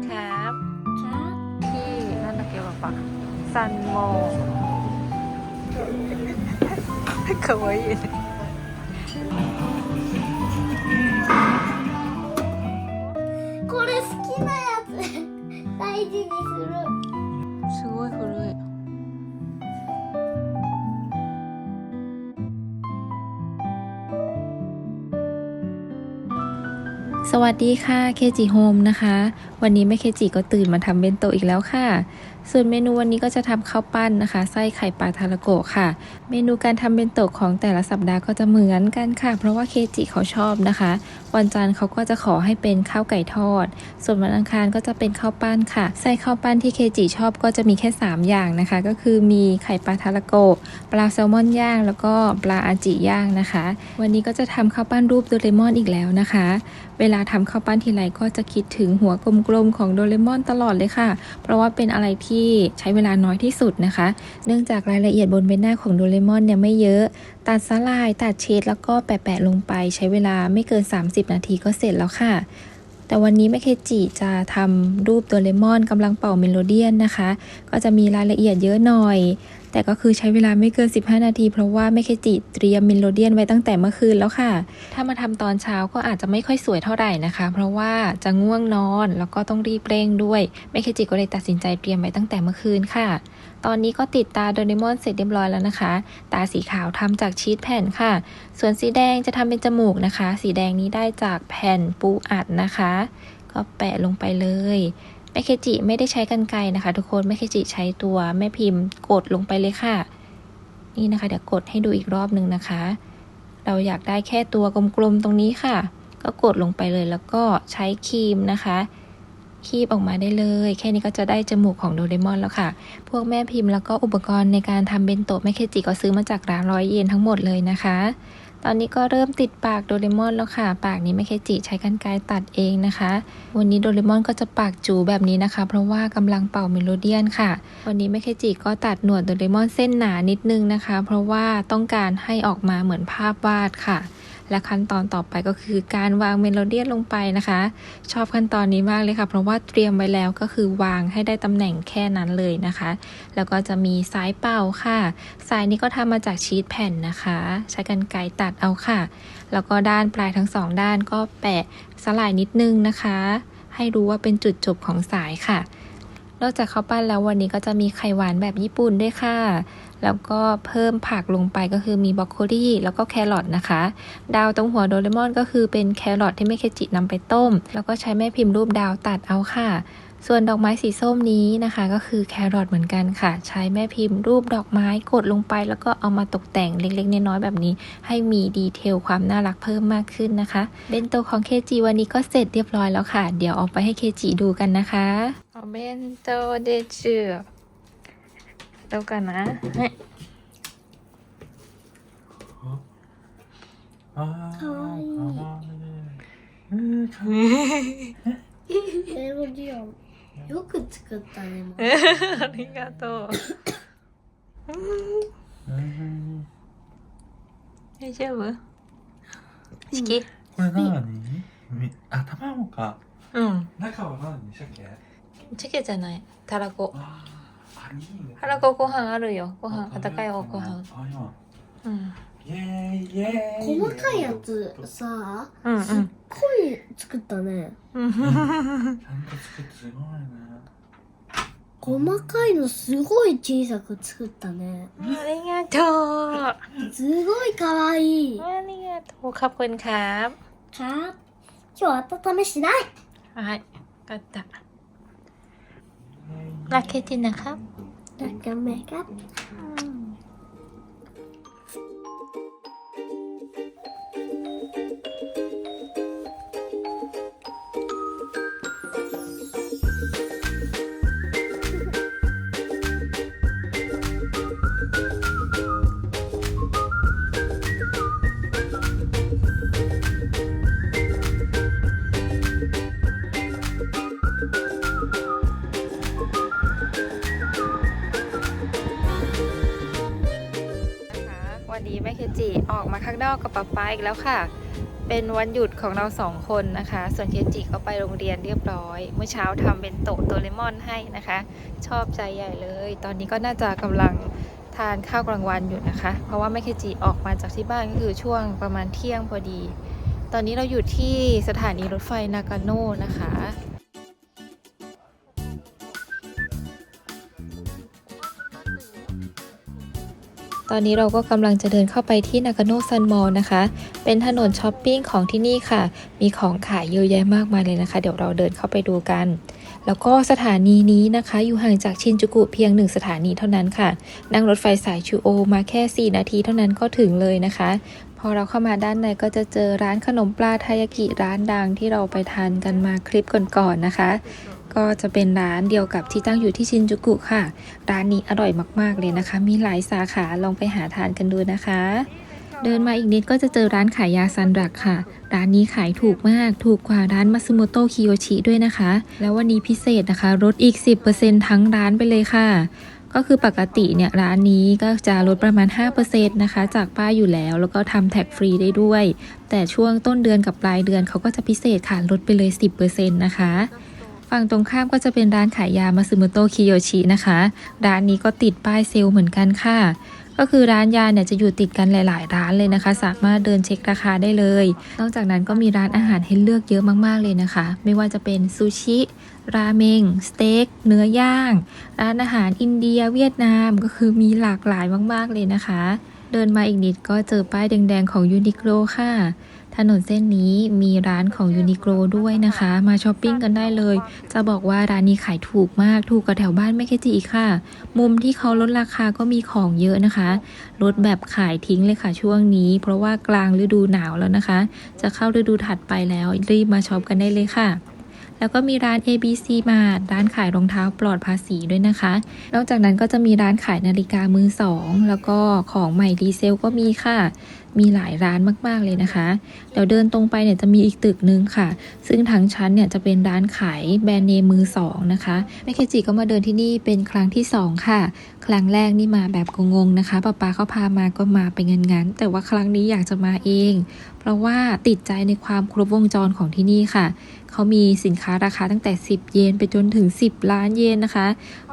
ครับ ครับ ที่นั่นตะเกียบปะซันโมかわいいねこれ好きなやつ大事にする สวัสดีค่ะเคจิโฮมนะคะ วันนี้แม่เคจิก็ตื่นมาทำเบนโตอีกแล้วค่ะส่วนเมนูวันนี้ก็จะทำข้าวปั้นนะคะ ไส้ไข่ปลาทาราโกะค่ะ เมนูการทำเบนโตะของแต่ละสัปดาห์ก็จะเหมือนกันค่ะ เพราะว่าเคจิเขาชอบนะคะ วันจันทร์เขาก็จะขอให้เป็นข้าวไก่ทอด ส่วนวันอังคารก็จะเป็นข้าวปั้นค่ะ ไส้ข้าวปั้นที่เคจิชอบก็จะมีแค่ 3 อย่างนะคะ ก็คือมีไข่ปลาทาราโกะปลาแซลมอนย่าง แล้วก็ปลาอาจิย่างนะคะ วันนี้ก็จะทำข้าวปั้นรูปโดเรมอนอีกแล้วนะคะ เวลาทำข้าวปั้นทีไรก็จะคิดถึงหัวกลมๆของโดเรมอนตลอดเลยค่ะ เพราะว่าเป็นอะไรที่ใช้เวลาน้อยที่สุดนะคะ เนื่องจากรายละเอียดบนใบหน้าของโดเรมอนเนี่ยไม่เยอะ ตัดสลาย ตัดเชดแล้วก็แปะๆลงไป ใช้เวลาไม่เกิน 30 นาทีก็เสร็จแล้วค่ะแต่วันนี้แม่เคจิจะทำรูปโดเรมอนกำลังเป่าเมโลเดียนนะคะ ก็จะมีรายละเอียดเยอะหน่อย แต่ก็คือใช้เวลาไม่เกิน 15 นาที เพราะว่าแม่เคจิเตรียมเมโลเดียนไว้ตั้งแต่เมื่อคืนแล้วค่ะ ถ้ามาทำตอนเช้าก็อาจจะไม่ค่อยสวยเท่าไหร่นะคะ เพราะว่าจะง่วงนอนแล้วก็ต้องรีบเร่งด้วยแม่เคจิก็เลยตัดสินใจเตรียมไว้ตั้งแต่เมื่อคืนค่ะ ตอนนี้ก็ติดตาโดเรมอนเสร็จเรียบร้อยแล้วนะคะ ตาสีขาวทำจากชีสแผ่นค่ะ ส่วนสีแดงจะทำเป็นจมูกนะคะ สีแดงนี้ได้จากแผ่นปูอัดนะคะ ก็แปะลงไปเลย แม่เคจิไม่ได้ใช้กันไกรนะคะ ทุกคนแม่เคจิใช้ตัวแม่พิมพ์กดลงไปเลยค่ะ นี่นะคะ เดี๋ยวกดให้ดูอีกรอบหนึ่งนะคะ เราอยากได้แค่ตัวกลมๆตรงนี้ค่ะ ก็กดลงไปเลยแล้วก็ใช้ครีมนะคะคีบออกมาได้เลย แค่นี้ก็จะได้จมูกของโดเรมอนแล้วค่ะ พวกแม่พิมพ์แล้วก็อุปกรณ์ในการทำเบนโตะแม่เคจิก็ซื้อมาจากร้านร้อยเยนทั้งหมดเลยนะคะ ตอนนี้ก็เริ่มติดปากโดเรมอนแล้วค่ะ ปากนี้ไม่เคจิใช้กรรไกรตัดเองนะคะ วันนี้โดเรมอนก็จะปากจูแบบนี้นะคะ เพราะว่ากำลังเป่าเมโลเดียนค่ะ วันนี้ไม่เคจิก็ตัดหนวดโดเรมอนเส้นหนานิดนึงนะคะ เพราะว่าต้องการให้ออกมาเหมือนภาพวาดค่ะ และขั้นตอนต่อไปก็คือการวางเมโลเดียนลงไปนะคะ ชอบขั้นตอนนี้มากเลยค่ะ เพราะว่าเตรียมไว้แล้วก็คือวางให้ได้ตำแหน่งแค่นั้นเลยนะคะ แล้วก็จะมีสายเป่าค่ะ สายนี้ก็ทำมาจากชีทแผ่นนะคะ ใช้กรรไกรตัดเอาค่ะ แล้วก็ด้านปลายทั้งสองด้านก็แปะสลายนิดนึงนะคะ ให้รู้ว่าเป็นจุดจบของสายค่ะนอกจากข้าวปั้นแล้ววันนี้ก็จะมีไข่หวานแบบญี่ปุ่นด้วยค่ะ แล้วก็เพิ่มผักลงไปก็คือมีบรอกโคลีแล้วก็แครอทนะคะ ดาวตรงหัวโดเรมอนก็คือเป็นแครอทที่แม่เคจินำไปต้ม แล้วก็ใช้แม่พิมพ์รูปดาวตัดเอาค่ะ ส่วนดอกไม้สีส้มนี้นะคะ ก็คือแครอทเหมือนกันค่ะ ใช้แม่พิมพ์รูปดอกไม้กดลงไป แล้วก็เอามาตกแต่งเล็กๆน้อยๆแบบนี้ ให้มีดีเทลความน่ารักเพิ่มมากขึ้นนะคะเบนโตของเคจิวันนี้ก็เสร็จเรียบร้อยแล้วค่ะ เดี๋ยวเอาไปให้เคจิดูกันนะคะเบนโตเดจูดู どうかな？はいあかわいいうん、かわいい。メロディええ。よく作ったね。ありがとう。大丈夫。好き。これ何。あ、卵か。うん。中は何でしたっけ。チケじゃない。たらこ。あ腹子ご飯あるよ。ご飯、温かいおご飯。うん。イエイイエイ細かいやつさ、うんうん、すっごい作ったね。うん、ちゃんと作ってすごいね。細かいのすごい小さく作ったね。ありがとう。すごい可愛い。ありがとう。ขอ。今日は温めしない。はい。よかった。 รักเคจินนะครับรักกันไหมครับ กับป๊าป๊าอีกแล้วค่ะ เป็นวันหยุดของเราสองคนนะคะ ส่วนเคจิก็ไปโรงเรียนเรียบร้อย เมื่อเช้าทำเป็นโตะโดเรมอนให้นะคะ ชอบใจใหญ่เลย ตอนนี้ก็น่าจะกำลังทานข้าวกลางวันอยู่นะคะ เพราะว่าแม่เคจิออกมาจากที่บ้านก็คือช่วงประมาณเที่ยงพอดี ตอนนี้เราอยู่ที่สถานีรถไฟนากาโน่นะคะ ตอนนี้เราก็กำลังจะเดินเข้าไปที่นากาโนซันมอลนะคะ เป็นถนนช้อปปิ้งของที่นี่ค่ะ มีของขายเยอะแยะมากมายเลยนะคะ เดี๋ยวเราเดินเข้าไปดูกัน แล้วก็สถานีนี้นะคะ อยู่ห่างจากชินจูกุเพียงหนึ่งสถานีเท่านั้นค่ะ นั่งรถไฟสายชูโอมาแค่ 4 นาทีเท่านั้นก็ถึงเลยนะคะ พอเราเข้ามาด้านในก็จะเจอร้านขนมปลาทายากิร้านดังที่เราไปทานกันมาคลิปก่อนๆนะคะ ก็จะเป็นร้านเดียวกับที่ตั้งอยู่ที่ชินจูกุค่ะ ร้านนี้อร่อยมากๆเลยนะคะ มีหลายสาขาลองไปหาทานกันดูนะคะ เดินมาอีกนิดก็จะเจอร้านขายยาซันรักค่ะ ร้านนี้ขายถูกมาก ถูกกว่าร้านมาซึโมโตะคิโยชิด้วยนะคะ แล้ววันนี้พิเศษนะคะลดอีก 10%ทั้งร้านไปเลยค่ะก็คือปกติเนี่ยร้านนี้ก็จะลดประมาณ 5%นะคะ จากป้ายอยู่แล้ว แล้วก็ทำแท็กฟรีได้ด้วย แต่ช่วงต้นเดือนกับปลายเดือนเขาก็จะพิเศษค่ะลดไปเลย 10%นะคะ ฝั่งตรงข้ามก็จะเป็นร้านขายยามาซึโมโตะคิโยชินะคะ ร้านนี้ก็ติดป้ายเซลล์เหมือนกันค่ะ ก็คือร้านยาเนี่ยจะอยู่ติดกันหลาย ๆ ร้านเลยนะคะ สามารถเดินเช็คราคาได้เลย นอกจากนั้นก็มีร้านอาหารให้เลือกเยอะมาก ๆ เลยนะคะ ไม่ว่าจะเป็นซูชิ ราเมง สเต็ก เนื้อย่าง ร้านอาหารอินเดีย เวียดนาม ก็คือมีหลากหลายมาก ๆ เลยนะคะ เดินมาอีกนิดก็เจอป้ายแดงๆของยูนิโคลค่ะ ถนนเส้นนี้มีร้านของยูนิโคลด้วยนะคะ มาช้อปปิ้งกันได้เลย จะบอกว่าร้านนี้ขายถูกมาก ถูกกว่าแถวบ้านแม่เคจิอีกค่ะ มุมที่เขาลดราคาก็มีของเยอะนะคะ ลดแบบขายทิ้งเลยค่ะช่วงนี้ เพราะว่ากลางฤดูหนาวแล้วนะคะ จะเข้าฤดูถัดไปแล้วรีบมาช็อปกันได้เลยค่ะ แล้วก็มีร้าน ABC มาร้านขายรองเท้าปลอดภาษีด้วยนะคะ นอกจากนั้นก็จะมีร้านขายนาฬิกามือสองแล้วก็ของใหม่ดีเซลก็มีค่ะ มีหลายร้านมากๆเลยนะคะ เดี๋ยวเดินตรงไปเนี่ยจะมีอีกตึกนึงค่ะ ซึ่งทางชั้นเนี่ยจะเป็นร้านขายแบรนด์เนมมือสองนะคะแม่เคจิก็มาเดินที่นี่เป็นครั้งที่สองค่ะ ครั้งแรกนี่มาแบบงงๆนะคะป้าป๊าเขาพามาก็มาไปงั้นๆแต่ว่าครั้งนี้อยากจะมาเอง เพราะว่าติดใจในความครบวงจรของที่นี่ค่ะเขามีสินค้าราคาตั้งแต่ 10 เยนไปจนถึง 10 ล้านเยนนะคะ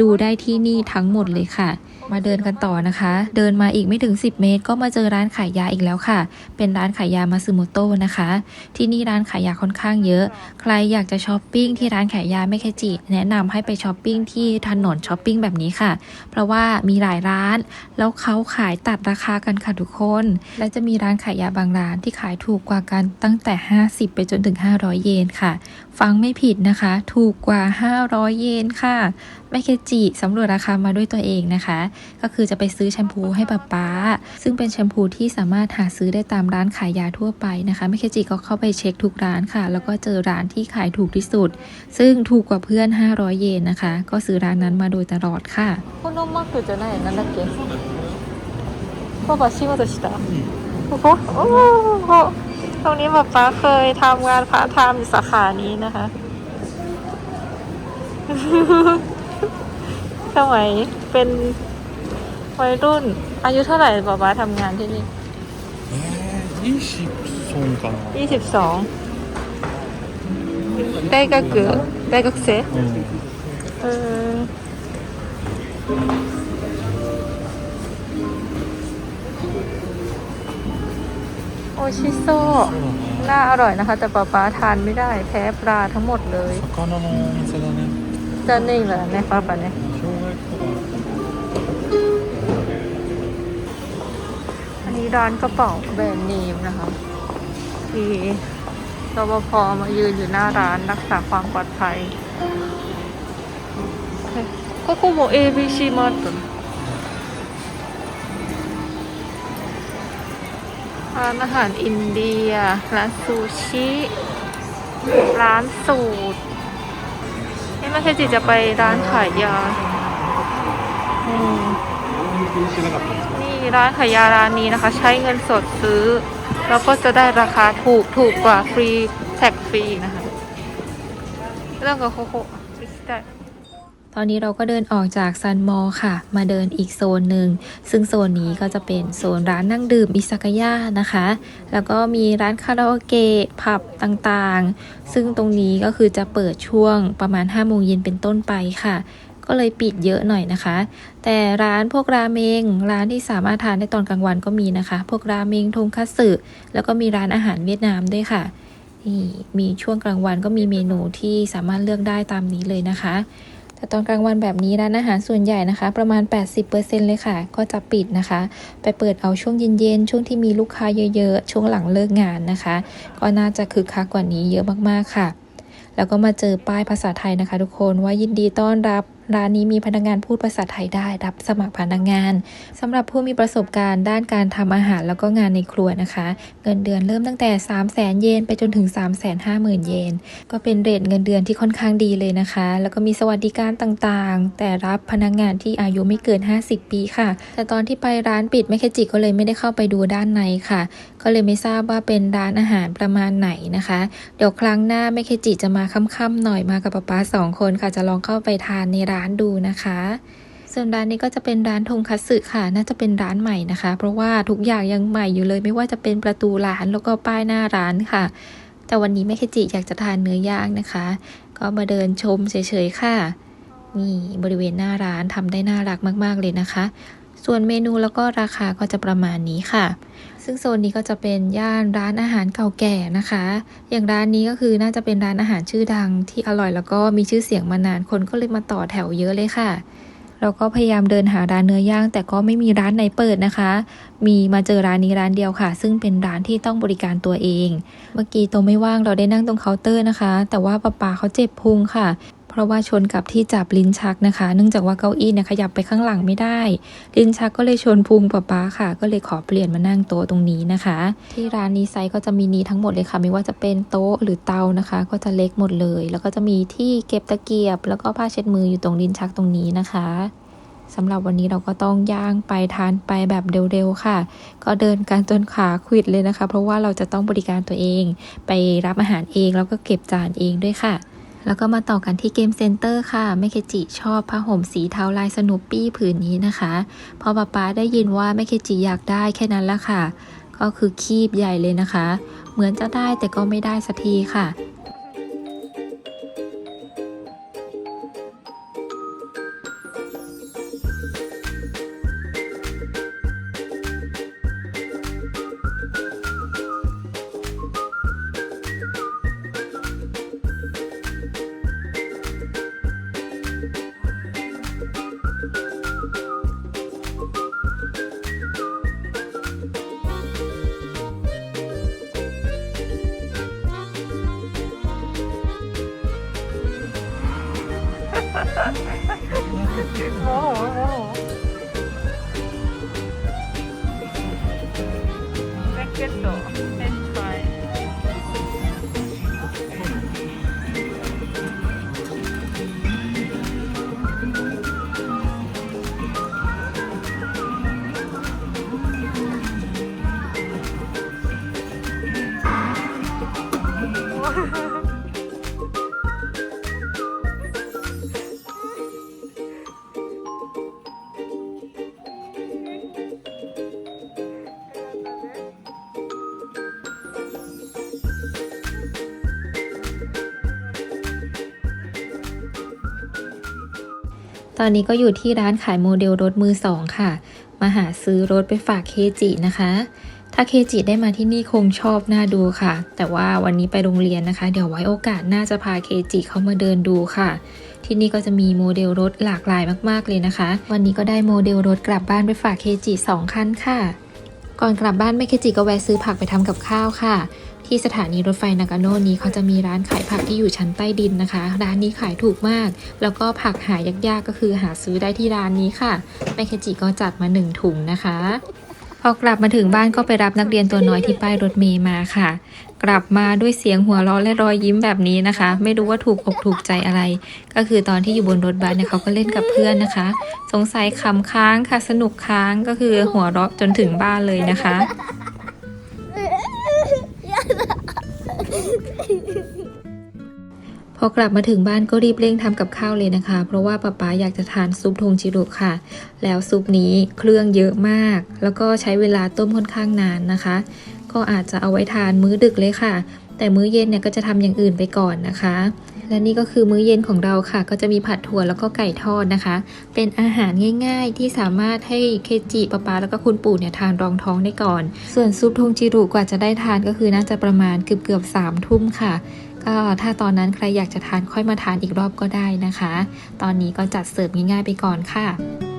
ดูได้ที่นี่ทั้งหมดเลยค่ะ มาเดินกันต่อนะคะ เดินมาอีกไม่ถึง 10 เมตร ก็มาเจอร้านขายยาอีกแล้วค่ะ เป็นร้านขายยามาซึโมโตะนะคะ ที่นี่ร้านขายยาค่อนข้างเยอะ ใครอยากจะช้อปปิ้งที่ร้านขายยาไม่แคจิ แนะนำให้ไปช้อปปิ้งที่ถนนช้อปปิ้งแบบนี้ค่ะ เพราะว่ามีหลายร้าน แล้วเขาขายตัดราคากันค่ะทุกคน และจะมีร้านขายยาบางร้านที่ขายถูกกว่ากันตั้งแต่ 50 ไปจนถึง 500 เยนค่ะฟังไม่ผิดนะคะ ถูกกว่า 500 เยนค่ะ แม่เคจิสำรวจราคามาด้วยตัวเองนะคะ ก็คือจะไปซื้อแชมพูให้ป๊าป๊า ซึ่งเป็นแชมพูที่สามารถหาซื้อได้ตามร้านขายยาทั่วไปนะคะแม่เคจิก็เข้าไปเช็คทุกร้านค่ะ แล้วก็เจอร้านที่ขายถูกที่สุด ซึ่งถูกกว่าเพื่อน 500 เยนนะคะ ก็ซื้อร้านนั้นมาโดยตลอดค่ะคุณน้องมักจะไหนนั่นだっけพ่อป๊าชิโมโตชิ ตรงนี้ป๊าป๊าเคยทำงานพาร์ทไทมอยู่สาขานี้นะคะ สมัยเป็นวัยรุ่น อายุเท่าไหร่ป๊าป๊าทำงานที่นี่ยี่สิบสองかなยี่สิบสองได้ก็เกือบได้ก็เซเออ ชิโซ そうだね。 น่าอร่อยนะคะ แต่ป๊าป๊าทานไม่ได้แพ้ปลาทั้งหมดเลย 魚のお店だね。 จะนิ่งเลยเนี่ยป๊าป๊าเนี่ย 生姜焼きとか。 อันนี้ร้านกระเป๋าแบรนด์เนมนะคะที่รปภมายืนอยู่หน้าร้านรักษาความปลอดภัยก็คงบอก ABC มาร์ ร้านอาหารอินเดีย ร้านซูชิ ร้านสูตร นี่ไม่ใช่จิจะไปร้านขายยาอนี่ร้านขายยาร้านนี้นะคะ ใช้เงินสดซื้อ แล้วก็จะได้ราคาถูกถูกกว่าฟรีแท็กฟรีนะคะ เรื่องกับโคโค่ ตอนนี้เราก็เดินออกจากซันมอลค่ะ มาเดินอีกโซนหนึ่ง ซึ่งโซนนี้ก็จะเป็นโซนร้านนั่งดื่มอิซากายะนะคะ แล้วก็มีร้านคาราโอเกะผับต่างๆ ซึ่งตรงนี้ก็คือจะเปิดช่วงประมาณ5โมงเย็นเป็นต้นไปค่ะ ก็เลยปิดเยอะหน่อยนะคะ แต่ร้านพวกราเมง ร้านที่สามารถทานได้ตอนกลางวันก็มีนะคะ พวกราเมงทงคัตสึแล้วก็มีร้านอาหารเวียดนามด้วยค่ะนี่มีช่วงกลางวันก็มีเมนูที่สามารถเลือกได้ตามนี้เลยนะคะ แต่ตอนกลางวันแบบนี้ร้านอาหารส่วนใหญ่นะคะ ประมาณ 80%เลยค่ะ ก็จะปิดนะคะ ไปเปิดเอาช่วงเย็นๆ ช่วงที่มีลูกค้าเยอะๆ ช่วงหลังเลิกงานนะคะ ก็น่าจะคึกคักกว่านี้เยอะมากๆค่ะ แล้วก็มาเจอป้ายภาษาไทยนะคะ ทุกคนว่ายินดีต้อนรับร้านนี้มีพนักงานพูดภาษาไทยได้รับสมัครพนักงานสำหรับผู้มีประสบการณ์ด้านการทำอาหารแล้วก็งานในครัวนะคะ เงินเดือนเริ่มตั้งแต่ 3 0 0 0 0 0เยนไปจนถึง 3 5 0 0 0 0 เยน ก็เป็นเรทเงินเดือนที่ค่อนข้างดีเลยนะคะ แล้วก็มีสวัสดิการต่างๆ แต่รับพนักงานที่อายุไม่เกิน 50 ปีค่ะ แต่ตอนที่ไปร้านปิดแม่เคจิก็เลยไม่ได้เข้าไปดูด้านในค่ะ ก็เลยไม่ทราบว่าเป็นร้านอาหารประมาณไหนนะคะ เดี๋ยวครั้งหน้าแม่เคจิจะมาค่ำๆหน่อยมากับป๊าป๊าสองคนค่ะ จะลองเข้าไปทานในร้านดูนะคะส่วนร้านนี้ก็จะเป็นร้านทงคัตสึค่ะ น่าจะเป็นร้านใหม่นะคะ เพราะว่าทุกอย่างยังใหม่อยู่เลย ไม่ว่าจะเป็นประตูร้านแล้วก็ป้ายหน้าร้านค่ะ แต่วันนี้แม่คจิอยากจะทานเนื้อย่างนะคะ ก็มาเดินชมเฉยๆค่ะ นี่บริเวณหน้าร้านทำได้น่ารักมากๆเลยนะคะ ส่วนเมนูแล้วก็ราคาก็จะประมาณนี้ค่ะ ซึ่งโซนนี้ก็จะเป็นย่านร้านอาหารเก่าแก่นะคะ อย่างร้านนี้ก็คือน่าจะเป็นร้านอาหารชื่อดังที่อร่อยแล้วก็มีชื่อเสียงมานานคนก็เลยมาต่อแถวเยอะเลยค่ะ เราก็พยายามเดินหาร้านเนื้อย่าง แต่ก็ไม่มีร้านไหนเปิดนะคะ มีมาเจอร้านนี้ร้านเดียวค่ะ ซึ่งเป็นร้านที่ต้องบริการตัวเอง เมื่อกี้โตไม่ว่างเราได้นั่งตรงเคาน์เตอร์นะคะ แต่ว่าป้าปาเขาเจ็บพุงค่ะ เพราะว่าชนกับที่จับลิ้นชักนะคะ เนื่องจากว่าเก้าอี้เนี่ยขยับไปข้างหลังไม่ได้ ลิ้นชักก็เลยชนพุงป้าป้าค่ะ ก็เลยขอเปลี่ยนมานั่งโต๊ะตรงนี้นะคะ ที่ร้านนี้ไซส์ก็จะมีนี้ทั้งหมดเลยค่ะ ไม่ว่าจะเป็นโต๊ะหรือเตานะคะ ก็จะเล็กหมดเลย แล้วก็จะมีที่เก็บตะเกียบ แล้วก็ผ้าเช็ดมืออยู่ตรงลิ้นชักตรงนี้นะคะสำหรับวันนี้เราก็ต้องย่างไปทานไปแบบเร็วๆค่ะ ก็เดินกันจนขาขวิดเลยนะคะ เพราะว่าเราจะต้องบริการตัวเอง ไปรับอาหารเองแล้วก็เก็บจานเองด้วยค่ะ แล้วก็มาต่อกันที่เกมเซ็นเตอร์ค่ะแม่เคจิชอบผ้าห่มสีเทาลายสนุปปี้ผืนนี้นะคะพอป๊าป๊าได้ยินว่าแม่เคจิอยากได้แค่นั้นละค่ะ ก็คือคีบใหญ่เลยนะคะ เหมือนจะได้แต่ก็ไม่ได้สักทีค่ะ อนนี้ก็อยู่ที่ร้านขายโมเดลรถมือสองค่ะ มาหาซื้อรถไปฝากเคจินะคะ ถ้าเคจิได้มาที่นี่คงชอบน่าดูค่ะ แต่ว่าวันนี้ไปโรงเรียนนะคะ เดี๋ยวไว้โอกาสน่าจะพาเคจิเข้ามาเดินดูค่ะ ที่นี่ก็จะมีโมเดลรถหลากหลายมากๆเลยนะคะ วันนี้ก็ได้โมเดลรถกลับบ้านไปฝากเคจิสองคันค่ะ ก่อนกลับบ้านแม่เคจิก็แวะซื้อผักไปทำกับข้าวค่ะ ที่สถานีรถไฟนากาโน่นี้เขาจะมีร้านขายผักที่อยู่ชั้นใต้ดินนะคะ ร้านนี้ขายถูกมาก แล้วก็ผักหายากๆก็คือหาซื้อได้ที่ร้านนี้ค่ะแม่เคจิก็จัดมาหนึ่งถุงนะคะพอกลับมาถึงบ้านก็ไปรับนักเรียนตัวน้อยที่ป้ายรถเมย์มาค่ะ กลับมาด้วยเสียงหัวเราะและรอยยิ้มแบบนี้นะคะ ไม่รู้ว่าถูกอกถูกใจอะไร ก็คือตอนที่อยู่บนรถบัสเนี่ยเขาก็เล่นกับเพื่อนนะคะ สงสัยขำค้างค่ะสนุกค้างก็คือหัวเราะจนถึงบ้านเลยนะคะ พอกลับมาถึงบ้านก็รีบเร่งทำกับข้าวเลยนะคะ เพราะว่าป๊าป๊าอยากจะทานซุปทงจิโรุค่ะ แล้วซุปนี้เครื่องเยอะมาก แล้วก็ใช้เวลาต้มค่อนข้างนานนะคะ ก็อาจจะเอาไว้ทานมื้อดึกเลยค่ะ แต่มื้อเย็นเนี่ยก็จะทำอย่างอื่นไปก่อนนะคะ และนี่ก็คือมื้อเย็นของเราค่ะ ก็จะมีผัดถั่วแล้วก็ไก่ทอดนะคะ เป็นอาหารง่ายๆ ที่สามารถให้เคจิป้าปาแล้วก็คุณปู่เนี่ยทานรองท้องได้ก่อน ส่วนซุปทงจิรุกว่าจะได้ทานก็คือน่าจะประมาณเกือบเกือบสามทุ่มค่ะก็ถ้าตอนนั้นใครอยากจะทานค่อยมาทานอีกรอบก็ได้นะคะ ตอนนี้ก็จัดเสิร์ฟง่ายๆไปก่อนค่ะ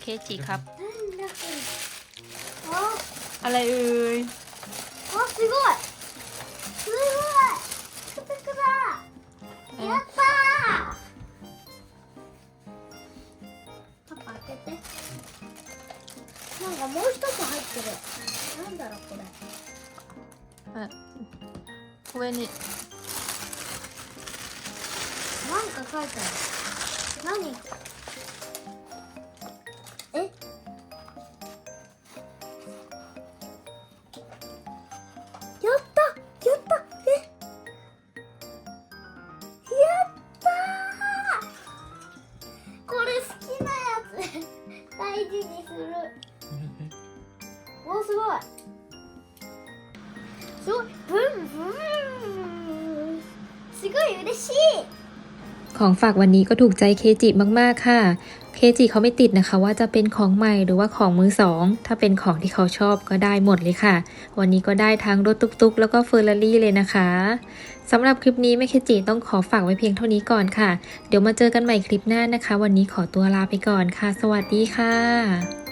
เคจิครับ なんだこれあ อะไรเอ่ย あすごいすごいくたくだやったーパパ開けてなんかもう一つ入ってるなんだろうこれ上になんか書いてある何 ジにする。おすごい。すごい。ブンブン。すごい嬉しい。 ของฝากวันนี้ก็ถูกใจเคจิมากๆค่ะ เคจิเขาไม่ติดนะคะ ว่าจะเป็นของใหม่หรือว่าของมือสอง ถ้าเป็นของที่เขาชอบก็ได้หมดเลยค่ะ วันนี้ก็ได้ทั้งรถตุ๊กๆ แล้วก็เฟอร์รารี่เลยนะคะสำหรับคลิปนี้แม่เคจิต้องขอฝากไว้เพียงเท่านี้ก่อนค่ะ เดี๋ยวมาเจอกันใหม่คลิปหน้านะคะ วันนี้ขอตัวลาไปก่อนค่ะ สวัสดีค่ะ